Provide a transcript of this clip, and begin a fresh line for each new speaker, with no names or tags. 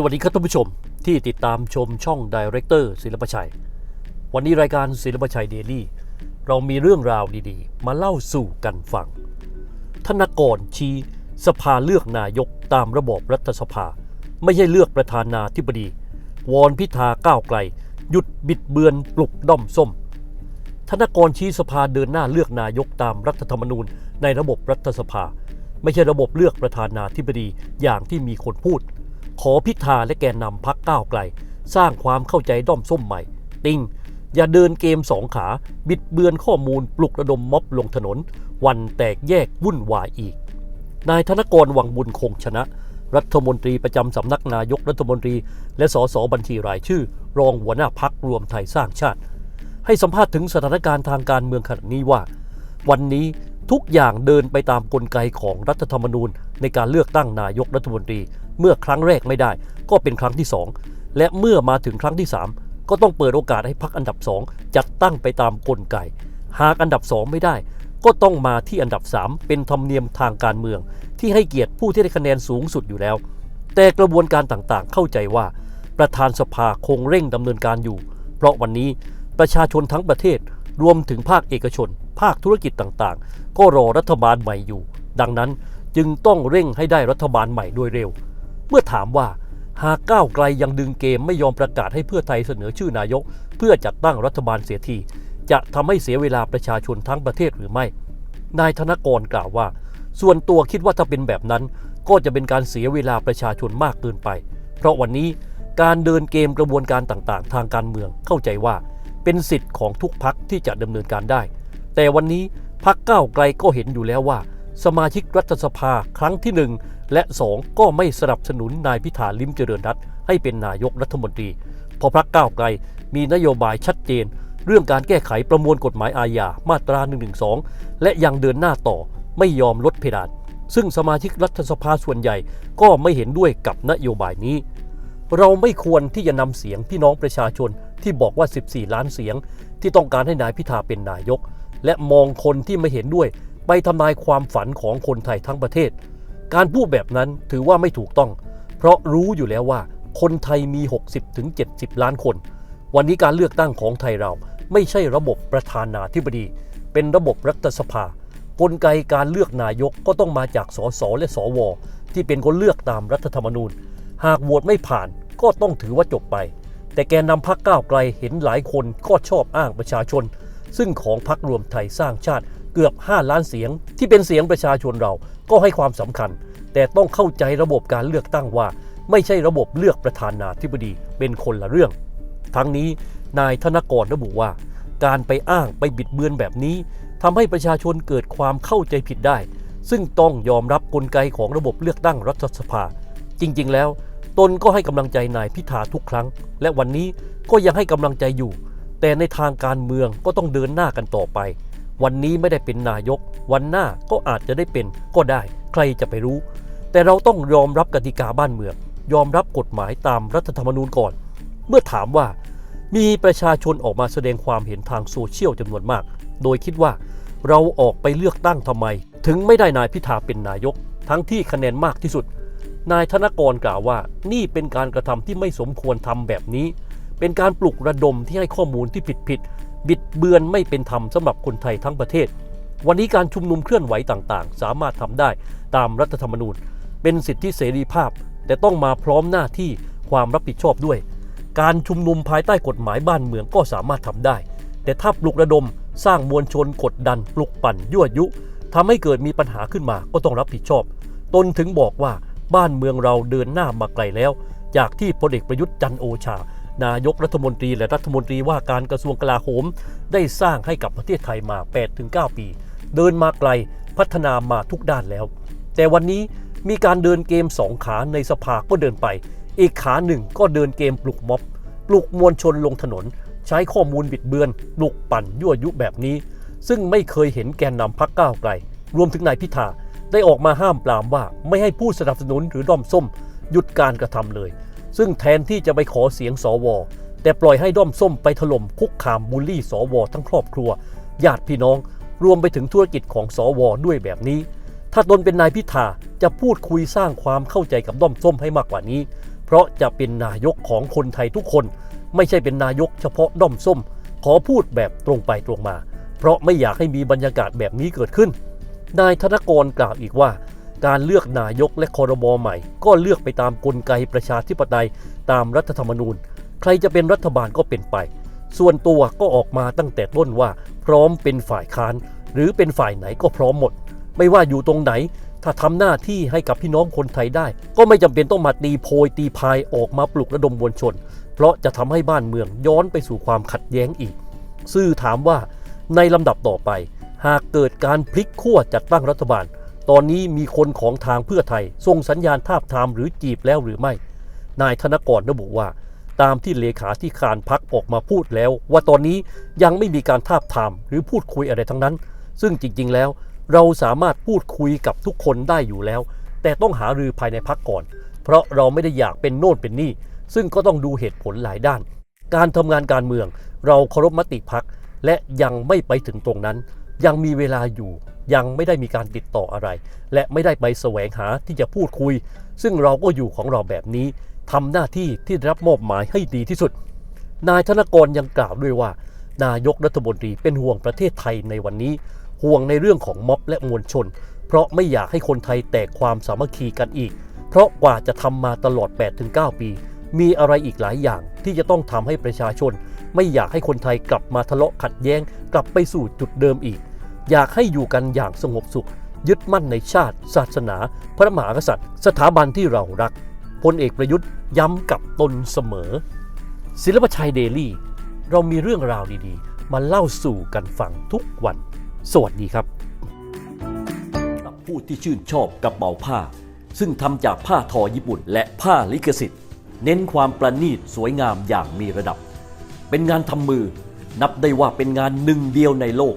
สวัสดีครับท่านผู้ชมที่ติดตามชมช่องดีเรคเตอร์ศิลปชัย วันนี้รายการศิลปชัยเดลี่ เรามีเรื่องราวดีๆ มาเล่าสู่กันฟัง ธนกรชี้สภาเลือกนายกตามระบอบรัฐสภา ไม่ใช่เลือกประธานาธิบดี วอนพิธาก้าวไกล หยุดบิดเบือนปลุกด้อมส้ม ธนกรชี้สภาเดินหน้าเลือกนายกตามรัฐธรรมนูญ ในระบบรัฐสภา ไม่ใช่ระบบเลือกประธานาธิบดีอย่างที่มีคนพูด ขอพิธาและแกนนำพักก้าวไกล สร้างความเข้าใจด้อมส้มใหม่ ติงอย่าเดินเกมสองขา บิดเบือนข้อมูลปลุกระดมม็อบลงถนน วันแตกแยกวุ่นวายอีก นายธนกรวังบุญคงชนะ รัฐมนตรีประจำสำนักนายกรัฐมนตรี และสสบัญชีรายชื่อ รองหัวหน้าพักรวมไทยสร้างชาติ ให้สัมภาษณ์ถึงสถานการณ์ทางการเมืองขณะนี้ว่า วันนี้ทุกอย่างเดินไปตามกลไกของรัฐธรรมนูญในการเลือกตั้งนายกรัฐมนตรี เมื่อครั้งแรกไม่ได้ ก็เป็นครั้งที่สองและเมื่อมาถึงครั้งที่สามก็ต้องเปิดโอกาสให้พักอันดับสองจัดตั้งไปตามกลไก หากอันดับสองไม่ได้ ก็ต้องมาที่อันดับ 3 เป็นธรรมเนียมทางการเมือง ที่ให้เกียรติผู้ที่ได้คะแนนสูงสุดอยู่แล้ว แต่กระบวนการต่างๆ เข้าใจว่า ประธานสภาคงเร่งดำเนินการอยู่ เพราะวันนี้ประชาชนทั้งประเทศรวมถึงภาคเอกชน ภาคธุรกิจต่างๆ ก็รอรัฐบาลใหม่อยู่ ดังนั้นจึงต้องเร่งให้ได้รัฐบาลใหม่โดยเร็ว เมื่อถามว่าหากก้าวไกลยังดึงเกมไม่ยอมประกาศให้เพื่อไทยเสนอชื่อนายก เพื่อจัดตั้งรัฐบาลเสียที จะทำให้เสียเวลาประชาชนทั้งประเทศหรือไม่ นายธนกรกล่าวว่า ส่วนตัวคิดว่าถ้าเป็นแบบนั้น ก็จะเป็นการเสียเวลาประชาชนมากเกินไป เพราะวันนี้การเดินเกมกระบวนการต่างๆ ทางการเมืองเข้าใจว่า เป็นสิทธิ์ของทุกพักที่จะดำเนินการได้ แต่วันนี้พักก้าวไกลก็เห็นอยู่แล้วว่า สมาชิกรัฐสภาครั้งที่หนึ่ง และสองก็ไม่สนับสนุนนายพิธาลิมเจริญรัตให้เป็นนายกรัฐมนตรี เพราะพักก้าวไกลมีนโยบายชัดเจน เรื่องการแก้ไขประมวลกฎหมายอาญามาตรา1นึและยังเดินหน้าต่อไม่ยอมลดเพดาน ซึ่งสมาชิกรัฐสภาส่วนใหญ่ก็ไม่เห็นด้วยกับนโยบายนี้ เราไม่ควรที่จะนำเสียงพี่น้องประชาชนที่บอกว่า 14 ล้านเสียง ที่ต้องการให้นายพิธาเป็นนายก และมองคนที่ไม่เห็นด้วย ไปทำลายความฝันของคนไทยทั้งประเทศ การพูดแบบนั้นถือว่าไม่ถูกต้อง เพราะรู้อยู่แล้วว่าคนไทยมี 60-70 ล้านคน วันนี้การเลือกตั้งของไทยเราไม่ใช่ระบบประธานาธิบดี เป็นระบบรัฐสภา กลไกการเลือกนายกก็ต้องมาจากสสและสว ที่เป็นคนเลือกตามรัฐธรรมนูญ หากโหวตไม่ผ่านก็ต้องถือว่าจบไป แต่แกนนำพักก้าวไกลเห็นหลายคนก็ชอบอ้างประชาชน ซึ่งของพักรวมไทยสร้างชาติ เกือบ 5 ล้านเสียง ที่เป็นเสียงประชาชนเราก็ให้ความสำคัญ แต่ต้องเข้าใจระบบการเลือกตั้งว่า ไม่ใช่ระบบเลือกประธานาธิบดีเป็นคนละเรื่อง ทั้งนี้นายธนกรระบุว่า การไปอ้างไปบิดเบือนแบบนี้ทำให้ประชาชนเกิดความเข้าใจผิดได้ ซึ่งต้องยอมรับกลไกของระบบเลือกตั้งรัฐสภา จริง ๆ แล้วตนก็ให้กำลังใจนายพิธาทุกครั้ง และวันนี้ก็ยังให้กำลังใจอยู่ แต่ในทางการเมืองก็ต้องเดินหน้ากันต่อไป วันนี้ไม่ได้เป็นนายก วันหน้าก็อาจจะได้เป็นก็ได้ ใครจะไปรู้ แต่เราต้องยอมรับกติกาบ้านเมือง ยอมรับกฎหมายตามรัฐธรรมนูญก่อน เมื่อถามว่า มีประชาชนออกมาแสดงความเห็นทางโซเชียลจำนวนมาก โดยคิดว่า เราออกไปเลือกตั้งทำไม ถึงไม่ได้นายพิธาเป็นนายก ทั้งที่คะแนนมากที่สุด นายธนกรกล่าวว่า นี่เป็นการกระทำที่ไม่สมควรทำแบบนี้ เป็นการปลุกระดมที่ให้ข้อมูลที่ผิดผิดๆ บิดเบือนไม่เป็นธรรมสำหรับคนไทยทั้งประเทศ วันนี้การชุมนุมเคลื่อนไหวต่างๆ สามารถทำได้ตามรัฐธรรมนูญ เป็นสิทธิเสรีภาพ แต่ต้องมาพร้อมหน้าที่ความรับผิดชอบด้วย การชุมนุมภายใต้กฎหมายบ้านเมืองก็สามารถทำได้ แต่ถ้าปลุกระดมสร้างมวลชนกดดันปลุกปั่นยั่วยุทำให้เกิดมีปัญหาขึ้นมาก็ต้องรับผิดชอบ ตนถึงบอกว่าบ้านเมืองเราเดินหน้ามาไกลแล้ว จากที่พลเอกประยุทธ์จันโอชา นายกรัฐมนตรีและรัฐมนตรีว่าการกระทรวงกลาโหม ได้สร้างให้กับประเทศไทยมา 8-9 ปี เดินมาไกลพัฒนามาทุกด้านแล้ว แต่วันนี้มีการเดินเกมสองขาในสภาก็เดินไป อีกขาหนึ่งก็เดินเกมปลุกม็อบ ปลุกมวลชนลงถนน ใช้ข้อมูลบิดเบือนปลุกปั่นยั่วยุแบบนี้ ซึ่งไม่เคยเห็นแกนนำพักก้าวไกล รวมถึงนายพิธาได้ออกมาห้ามปรามว่าไม่ให้ผู้สนับสนุนหรือด้อมส้ม หยุดการกระทำเลย ซึ่งแทนที่จะไปขอเสียงสว แต่ปล่อยให้ด้อมส้มไปถล่มคุกคามบูลลี่สว ทั้งครอบครัว ญาติพี่น้อง รวมไปถึงธุรกิจของสว ด้วยแบบนี้ ถ้าตนเป็นนายพิธาจะพูดคุยสร้างความเข้าใจกับด้อมส้มให้มากกว่านี้ เพราะจะเป็นนายกของคนไทยทุกคน ไม่ใช่เป็นนายกเฉพาะด้อมส้ม ขอพูดแบบตรงไปตรงมา เพราะไม่อยากให้มีบรรยากาศแบบนี้เกิดขึ้น นายธนกรกล่าวอีกว่า การเลือกนายกและคอรมอใหม่ ก็เลือกไปตามกลไกประชาธิปไตยตามรัฐธรรมนูญ ใครจะเป็นรัฐบาลก็เป็นไป ส่วนตัวก็ออกมาตั้งแต่ต้นว่า พร้อมเป็นฝ่ายค้าน หรือเป็นฝ่ายไหนก็พร้อมหมด ไม่ว่าอยู่ตรงไหน ถ้าทำหน้าที่ให้กับพี่น้องคนไทยได้ ก็ไม่จำเป็นต้องมาตีโพยตีพายออกมาปลุกระดมมวลชน เพราะจะทำให้บ้านเมืองย้อนไปสู่ความขัดแย้งอีก ซื่อถามว่าในลำดับต่อไป หากเกิดการพลิกขั้วจัดตั้งรัฐบาล ตอนนี้มีคนของทางเพื่อไทยส่งสัญญาณทาบทามหรือจีบแล้วหรือไม่ นายธนกรระบุว่า ตามที่เลขาที่การพักออกมาพูดแล้ว ว่าตอนนี้ยังไม่มีการทาบทามหรือพูดคุยอะไรทั้งนั้น ซึ่งจริง ๆ แล้ว เราสามารถพูดคุยกับทุกคนได้อยู่แล้ว แต่ต้องหารือภายในพักก่อน เพราะเราไม่ได้อยากเป็นโน่นเป็นนี่ ซึ่งก็ต้องดูเหตุผลหลายด้าน การทำงานการเมือง เราเคารพมติพักและยังไม่ไปถึงตรงนั้น ยังมีเวลาอยู่ ยังไม่ได้มีการติดต่ออะไร และไม่ได้ไปแสวงหาที่จะพูดคุย ซึ่งเราก็อยู่ของเราแบบนี้ทำหน้าที่ที่ได้รับมอบหมายให้ดีที่สุด นายธนกรยังกล่าวด้วยว่า นายกรัฐมนตรีเป็นห่วงประเทศไทยในวันนี้ ห่วงในเรื่องของม็อบและมวลชน เพราะไม่อยากให้คนไทยแตกความสามัคคีกันอีก เพราะกว่าจะทำมาตลอด 8-9 ปี มีอะไรอีกหลายอย่างที่จะต้องทำให้ประชาชน ไม่อยากให้คนไทยกลับมาทะเลาะขัดแย้ง กลับไปสู่จุดเดิมอีก อยากให้อยู่กันอย่างสงบสุข ยึดมั่นในชาติ ศาสนา พระมหากษัตริย์ สถาบันที่เรารักพลเอกประยุทธ์ย้ำกับตนเสมอ ศิลปชัยเดลี่ เรามีเรื่องราวดีๆ มาเล่าสู่กันฟังทุกวัน สวัสดีครับผู้ที่ชื่นชอบกระเป๋าผ้า ซึ่งทำจากผ้าทอญี่ปุ่นและผ้าลิขสิทธิ์ เน้นความประณีตสวยงามอย่างมีระดับ เป็นงานทำมือนับได้ว่าเป็นงานหนึ่งเดียวในโลก